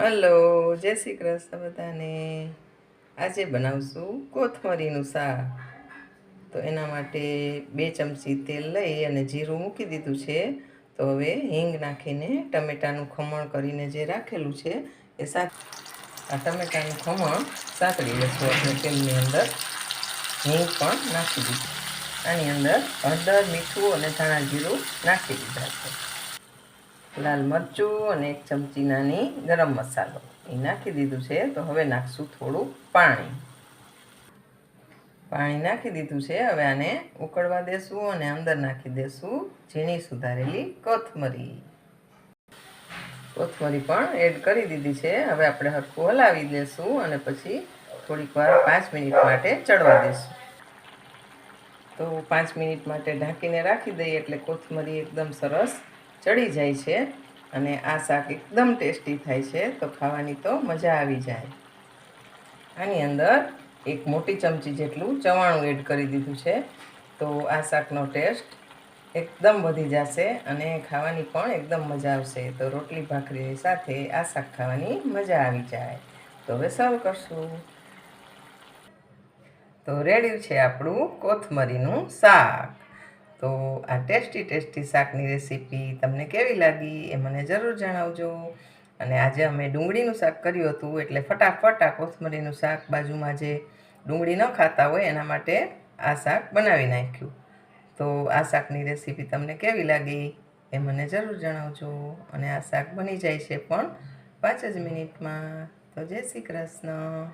Hello, જય શ્રી કૃષ્ણ બધાને. આજે બનાવશું કોથમરીનું શાક. તો એના માટે બે ચમચી તેલ લઈ અને જીરું મૂકી દીધું છે. તો હવે હિંગ નાખીને ટમેટાનું ખમણ કરીને જે રાખેલું છે એ શાક આ ટમેટાનું ખમણ સાંકળી લેશું આપણે તેલની અંદર. હિંગ પણ નાખી દીધું. આની અંદર હળદર, મીઠું અને ધાણા જીરું નાખી દીધા છે. લાલ મરચું અને એક ચમચી નાની ગરમ મસાલો. એ નાખી દીધું છે, તો હવે નાખશું થોડું પાણી. પાણી નાખી દીધું છે, હવે આને ઉકળવા દેશું અને અંદર નાખી દેશું ઝીણી સુધારેલી કોથમરી. કોથમરી પણ એડ કરી દીધી છે, હવે આપણે હરખું હલાવી દેશું અને પછી થોડીક વાર પાંચ મિનિટ માટે ચડવા દેશું. તો પાંચ મિનિટ માટે ઢાંકીને રાખી દઈએ એટલે કોથમરી એકદમ સરસ ચડી જાય છે અને આ શાક એકદમ ટેસ્ટી થાય છે, તો ખાવાની તો મજા આવી જાય. આની અંદર એક મોટી ચમચી જેટલું ચવાણું એડ કરી દીધું છે, તો આ શાકનો ટેસ્ટ એકદમ વધી જશે અને ખાવાની પણ એકદમ મજા આવશે. તો રોટલી ભાખરીની સાથે આ શાક ખાવાની મજા આવી જાય. તો હવે સર્વ કરશું. તો રેડી છે આપણું કોથમરીનું શાક. તો આ ટેસ્ટી ટેસ્ટી શાકની રેસીપી તમને કેવી લાગી એ મને જરૂર જણાવજો. અને આજે અમે ડુંગળીનું શાક કર્યું હતું એટલે ફટાફટ આ કોથમરીનું શાક બાજુમાં જે ડુંગળી ન ખાતા હોય એના માટે આ શાક બનાવી નાખ્યું. તો આ શાકની રેસીપી તમને કેવી લાગી એ મને જરૂર જણાવજો. અને આ શાક બની જાય છે પણ પાંચ જ મિનિટમાં. તો જય શ્રી કૃષ્ણ.